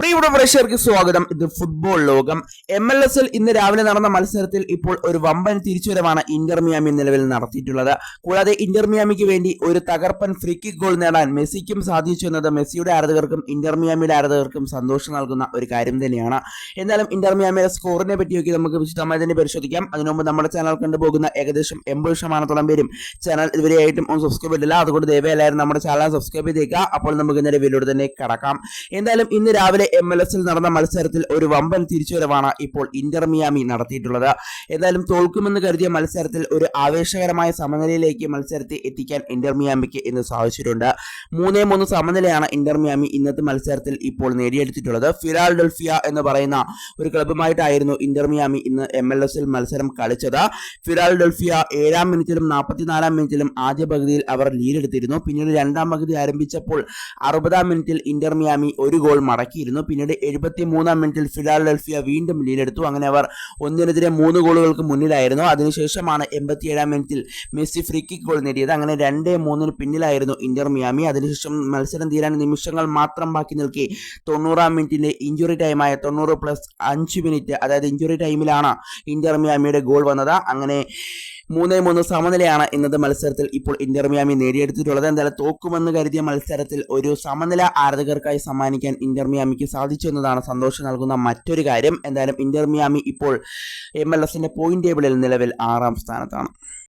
പ്രിയപ്പെട്ട പ്രേക്ഷകർക്ക് സ്വാഗതം. ഇത് ഫുട്ബോൾ ലോകം. എം എൽ എസിൽ ഇന്ന് രാവിലെ നടന്ന മത്സരത്തിൽ ഇപ്പോൾ ഒരു വമ്പൻ തിരിച്ചുവരവാണ് ഇന്റർ മിയാമി നിലവിൽ നടത്തിയിട്ടുള്ളത്. കൂടാതെ ഇന്റർ മിയാമിക്ക് വേണ്ടി ഒരു തകർപ്പൻ ഫ്രീ കിക്ക് ഗോൾ നേടാൻ മെസ്സിക്കും സാധിച്ചു എന്നത് മെസ്സിയുടെ ആരാധകർക്കും ഇന്റർ മിയാമിയുടെ ആരാധകർക്കും സന്തോഷം നൽകുന്ന ഒരു കാര്യം തന്നെയാണ്. എന്നാലും ഇന്റർ മിയാമിയുടെ സ്കോറിനെ പറ്റിയൊക്കെ നമുക്ക് വിശദമായി തന്നെ പരിശോധിക്കാം. അതിനുമുമ്പ് നമ്മുടെ ചാനൽ കണ്ടുപോകുന്ന ഏകദേശം എൺപത് ശതമാനത്തോളം പേരും ചാനൽ ഇതുവരെയായിട്ടും ഒന്ന് സബ്സ്ക്രൈബ് ചെയ്തില്ല അതുകൊണ്ട് ദയവായാലും നമ്മുടെ ചാനൽ സബ്സ്ക്രൈബ് ചെയ്തേക്കുക. അപ്പോൾ നമുക്ക് ഇന്നലെ വീഡിയോ തന്നെ കടക്കാം. എന്തായാലും ഇന്ന് രാവിലെ എം എൽ എസിൽ നടന്ന മത്സരത്തിൽ ഒരു വമ്പൻ തിരിച്ചുവരവാണ് ഇപ്പോൾ ഇന്റർ മിയാമി നടത്തിയിട്ടുള്ളത്. എന്തായാലും തോൽക്കുമെന്ന് കരുതിയ മത്സരത്തിൽ ഒരു ആവേശകരമായ സമനിലയിലേക്ക് മത്സരത്തെ എത്തിക്കാൻ ഇന്റർ മിയാമിക്ക് ഇന്ന് സാധിച്ചിട്ടുണ്ട്. മൂന്നേ മൂന്ന് സമനിലയാണ് ഇന്റർ മിയാമി ഇന്നത്തെ മത്സരത്തിൽ ഇപ്പോൾ നേടിയെടുത്തിട്ടുള്ളത്. ഫിറാൽ ഡൽഫിയ എന്ന് പറയുന്ന ഒരു ക്ലബ്ബുമായിട്ടായിരുന്നു ഇന്റർ മിയാമി ഇന്ന് എം എൽ എസിൽ മത്സരം കളിച്ചത്. ഫിറാൽ ഡൽഫിയ ഏഴാം മിനിറ്റിലും നാൽപ്പത്തിനാലാം മിനിറ്റിലും ആദ്യ പകുതിയിൽ അവർ ലീഡെടുത്തിരുന്നു പിന്നീട് രണ്ടാം പകുതി ആരംഭിച്ചപ്പോൾ അറുപതാം മിനിറ്റിൽ ഇന്റർ മിയാമി ഒരു ഗോൾ മടക്കിയിരുന്നു. പിന്നീട് എഴുപത്തി മൂന്നാം മിനിറ്റിൽ ഫിലാഡൽഫിയ വീണ്ടും ലീഡെടുത്തു. അങ്ങനെ അവർ ഒന്നിനെതിരെ മൂന്ന് ഗോളുകൾക്ക് മുന്നിലായിരുന്നു. അതിനുശേഷമാണ് എൺപത്തിയേഴാം മിനിറ്റിൽ മെസ്സി ഫ്രീ കിക്ക് ഗോൾ നേടിയത്. അങ്ങനെ രണ്ടേ മൂന്നിന് പിന്നിലായിരുന്നു ഇന്റർ മിയാമി. അതിനുശേഷം മത്സരം തീരാൻ നിമിഷങ്ങൾ മാത്രം ബാക്കി നിൽക്കി തൊണ്ണൂറാം മിനിറ്റിന്റെ ഇഞ്ചുറി ടൈമായ തൊണ്ണൂറ് പ്ലസ് അഞ്ച് മിനിറ്റ് അതായത് ഇഞ്ചുറി ടൈമിലാണ് ഇന്റർ മിയാമിയുടെ ഗോൾ വന്നത്. അങ്ങനെ മൂന്നേ മൂന്ന് സമനിലയാണ് ഇന്നത്തെ മത്സരത്തിൽ ഇപ്പോൾ ഇന്റർ മിയാമി നേടിയെടുത്തിട്ടുള്ളത്. എന്തായാലും തോക്കുമെന്ന് കരുതിയ മത്സരത്തിൽ ഒരു സമനില ആരാധകർക്കായി സമ്മാനിക്കാൻ ഇന്റർ മിയാമിക്ക് സാധിച്ചു എന്നതാണ് സന്തോഷം നൽകുന്ന മറ്റൊരു കാര്യം. എന്തായാലും ഇന്റർ മിയാമി ഇപ്പോൾ എം എൽ എസിന്റെ പോയിന്റ് ടേബിളിൽ നിലവിൽ ആറാം സ്ഥാനത്താണ്.